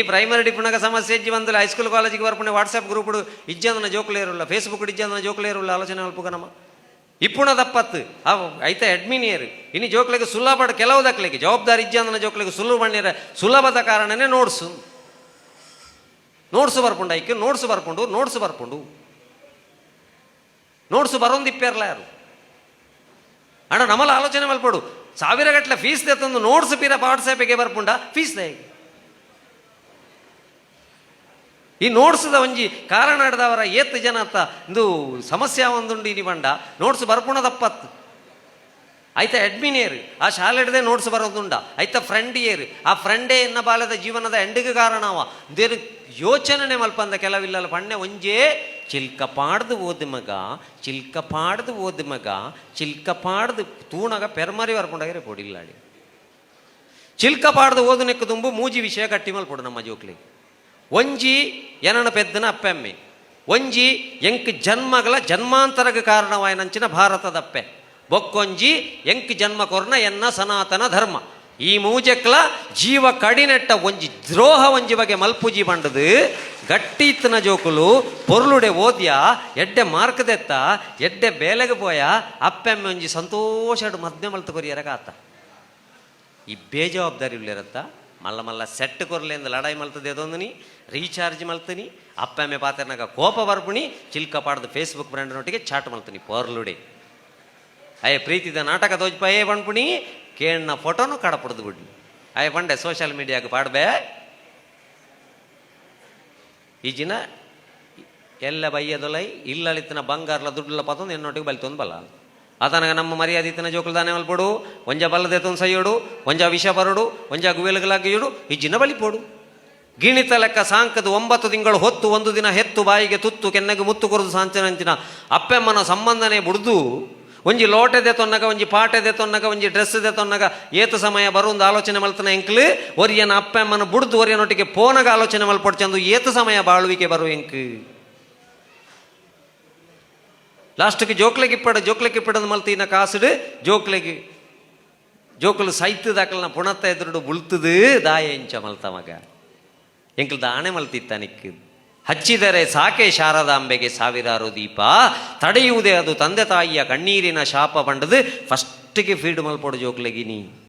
Primary ಡಿಪ್ಪುನಾಗ ಸಮಸ್ಯೆ ಇಜ್ಜಿ ಬಂದಲ್ಲಿ ಹೈಸ್ಕೂಲ್ ಕಾಲೇಜಿಗೆ ಬರ್ಪುಣೆ ವಾಟ್ಸಪ್ ಗ್ರೂಪ್ ಇಜ್ಜಂದನ ಜೋಕ್ಲೇರುಲ್ಲ ಫೇಸ್ಬುಕ್ ಇಜ್ಜಂದನ ಜೋಕ್ಲೇರುಲ್ಲ ಆಲೋಚನೆ ಅಲ್ಪುಗ ನಮ್ಮ ಇಪ್ಪುಣ ದಪ್ಪತ್ತು ಅವು ಐತ ಅಡ್ಮಿನಿಯರ್ ಇನ್ನು ಜೋಕ್ಲಿಗೆ ಸುಲಭ ಕೆಲವು ದಕ್ಲಿಗೆ ಜವಾಬ್ದಾರಿ ಇಜ್ಜಂದನ ಜೋಕ್ಲಿಗೆ ಸುಲಭ ಬಣ್ಣಿರ ಸುಲಭದ ಕಾರಣನೇ ನೋಡ್ಸು. ನೋಡ್ಸು ಬರ್ಪುಂಡು ಐಕೆ ನೋಟ್ಸ್ ಬರ್ಪುಂಡು ನೋಟ್ಸ್ ಬರ್ಪುಂಡು. ನೋಟ್ಸ್ ಬರೋಂದು ಯಾರು? ಅಣ್ಣ, ನಮ್ಮಲ್ಲಿ ಆಲೋಚನೆ ಮಲ್ಪಡು ಸಾವಿರ ಗಟ್ಟಲೆ ಫೀಸ್ ತೆತ್ತಂದು ನೋಟ್ಸ್ ಪೀರ ವಾಟ್ಸಾಪಿಗೆ ಬರ್ಪುಂಡ. ಫೀಸ್ ಹೇಗೆ ಈ ನೋಡ್ಸದ ಒಂಜಿ ಕಾರಣ ಹಿಡ್ದವರ ಏತ್ ಜನ ಅತ್ತ ಇಂದು ಸಮಸ್ಯೆ ಒಂದುಂಡು ಇನಿ ಬಂಡ. ನೋಟ್ಸ್ ಬರ್ಪುಣ ತಪ್ಪತ್ತು ಅಡ್ಮಿನ್ ಏರು. ಆ ಶಾಲೆ ಹಿಡ್ದೆ ನೋಟ್ಸ್ ಬರೋದುಂಡ. ಆಯ್ತ ಫ್ರೆಂಡ್ ಏರು. ಆ ಫ್ರೆಂಡೇ ಎನ್ನ ಬಾಲದ ಜೀವನದ ಎಂಡಿಗೆ ಅವ. ದೇನು ಯೋಚನೆ ಮಲ್ಪಂದ ಕೆಲವಿಲ್ಲ ಪಣ್ಣೆ. ಒಂಜೇ ಚಿಲ್ಕ ಪಾಡ್ದು ಓದ್ ಮಗ, ಚಿಲ್ಕ ಪಾಡ್ದು ಓದ್ ಮಗ, ಚಿಲ್ಕ ಪಾಡ್ದು ತೂಣಗ ಪೆರ್ಮರಿ ಬರ್ಕೊಂಡಾಗ ಪೊಡಿಲ್ಲಾಡಿ ಚಿಲ್ಕ ಪಾಡ್ದು ಓದು ನೆಕ್ಕ ತುಂಬು ಮೂಜಿ ವಿಷಯ ಕಟ್ಟಿ ಮಲ್ಪಡು ನಮ್ಮ ಜೋಕ್ಲಿಗೆ. ಒಂಜಿ ಎನನ ಪೆದ್ದನ ಅಪ್ಪೆಮ್ಮಿ. ಒಂಜಿ ಎಂಕ್ ಜನ್ಮಗಳ ಜನ್ಮಾಂತರಗ ಕಾರಣವಾಯನಂಚಿನ ಭಾರತದಪ್ಪೆ. ಬೊಕ್ಕೊಂಜಿ ಎಂಕ್ ಜನ್ಮ ಕೊರ್ನ ಎನ್ನ ಸನಾತನ ಧರ್ಮ. ಈ ಮೂಜಕ್ಲ ಜೀವ ಕಡಿನೆಟ್ಟ ಒಂಜಿ ದ್ರೋಹ ಒಂಜಿ ಬಗೆ ಮಲ್ಪುಜಿ ಬಂಡದು. ಗಟ್ಟಿತ್ತನ ಜೋಕುಲು ಪೊರ್ಲುಡೆ ಓದ್ಯ, ಎಡ್ಡೆ ಮಾರ್ಕ್ದೆತ್ತ ಎಡ್ಡೆ ಬೇಲೆಗೆ ಪೋಯ, ಅಪ್ಪೆಮ್ಮೆ ಒಂಜಿ ಸಂತೋಷಡು ಮದ್ಯ ಮಲ್ತು ಕೊರಿಯರ ಕಾತ ಈ ಬೇಜವಾಬ್ದಾರಿ ಮಲ್ಲ ಮಲ್ಲ ಸೆಟ್ ಕೊರ್ಲೆಂದು ಲಡಾಯಿ ಮಲ್ತದೆ ಅದೊಂದು ರೀಚಾರ್ಜ್ ಅಪ್ಪ ಅಪ್ಪಮ್ಮೆ ಪಾತ್ರನಾಗ ಕೋಪ ಬರ್ಪುಣಿ, ಚಿಲ್ಕ ಪಾಡ್ದು ಫೇಸ್ಬುಕ್ ಬ್ರ್ಯಾಂಡ್ನೊಟ್ಟಿಗೆ ಚಾಟ್ ಮಲ್ತನಿ, ಪೋರ್ಲುಡೆ. ಅಯ್ಯ, ಪ್ರೀತಿದ ನಾಟಕ ತೋಜ್ಪ ಏ ಬಣ್ಪುಣಿ, ಕೇಣ್ಣ ಫೋಟೋನು ಕಡಪಡ್ದು ಬಿಡ್ಲಿ ಅಯ್ಯ, ಬಂಡೆ ಸೋಷಿಯಲ್ ಮೀಡಿಯಾಗ ಪಾಡ್ಬೇ. ಜಿನ ಎಲ್ಲ ಬೈಯದೊಲೈ ಇಲ್ಲಳಿತ್ತಿನ ಬಂಗಾರ್ಲ ದುಡ್ಡುಲ ಪತ್ತೊಂದು ಎನ್ನೊಟ್ಟಿಗೆ ಬಲಿತೊಂದು ಬಲ್ಲ ಆತನಗ ನಮ್ಮ ಮರ್ಯಾದೆ ಇತ್ತಿನ ಜೋಕುಲು ದಾನೆ ಮಲ್ಪಡು ಒಂಜ ಬಲ್ಲದೆತ್ತೊಂದು ಸಯ್ಯೋಡು ಒಂಜ ವಿಷ ಬರಡು ಒಂಜ ಗುವೆಲಗಲಾಗಿಯೋಡು ಈ ಜಿನ ಬಲಿಪೋಡು ಗಿಣಿತ ಲೆಕ್ಕ ಸಾಂಕದ ಒಂಬತ್ತು ತಿಂಗಳು ಹೊತ್ತು ಒಂದು ದಿನ ಹೆತ್ತು ಬಾಯಿಗೆ ತುತ್ತು ಕೆನ್ನಗೆ ಮುತ್ತು ಕೊರದು ಸಾಂಚನಂಚಿನ ಅಪ್ಪೆಮ್ಮನ ಸಂಬಂಧನೆ ಬುಡ್ದು, ಒಂಜಿ ಲೋಟೆದೆ ತೊನ್ನಗ, ಒಂಜಿ ಪಾಟೆದೆ ತೊನ್ನಗ, ಒಂಜಿ ಡ್ರೆಸ್ದೆ ತೊನ್ನಗ, ಏತು ಸಮಯ ಬರುವಂದು ಆಲೋಚನೆ ಮಲ್ತನ ಎಂಕ್ಲು, ಒರಿಯನ ಅಪ್ಪೆಮ್ಮನ ಬುಡ್ದು ಒರಿಯನೊಟ್ಟಿಗೆ ಪೋನಗ ಆಲೋಚನೆ ಮಲ್ಪಡ್ಚಂದು ಏತು ಸಮಯ ಬಾಳುವಿಕೆ ಬರು ಎಂಕ್ ಲಾಸ್ಟ್ಗೆ ಜೋಕ್ಲೆಗೆ ಇಪ್ಪಡ, ಜೋಕ್ಲೆಗೆ ಇಪ್ಪಡದು ಮಲ್ತಿನ ಕಾಸುಡು, ಜೋಕ್ಲೆಗೆ ದಾಖಲ ನಾ ಪುಣತ್ತ ಎದುರುಡು ಬುಳ್ತದು, ದಾಯ ಎಂಚ ಮಲ್ತ ಮಗ. ಎಂಕ್ಲು ದಾಣೆ ಮಲ್ತಿತ್ತ ನಿಕ್ಕು ಹಚ್ಚಿದರೆ ಸಾಕೆ ಶಾರದಾಂಬೆಗೆ ಸಾವಿರಾರು ದೀಪ, ತಡೆಯುವುದೇ ಅದು ತಂದೆ ತಾಯಿಯ ಕಣ್ಣೀರಿನ ಶಾಪ ಬಂಡದು, ಫಸ್ಟಿಗೆ ಫೀಡ್ ಮಲ್ಪಡು ಜೋಕ್ಲೆಗಿನಿ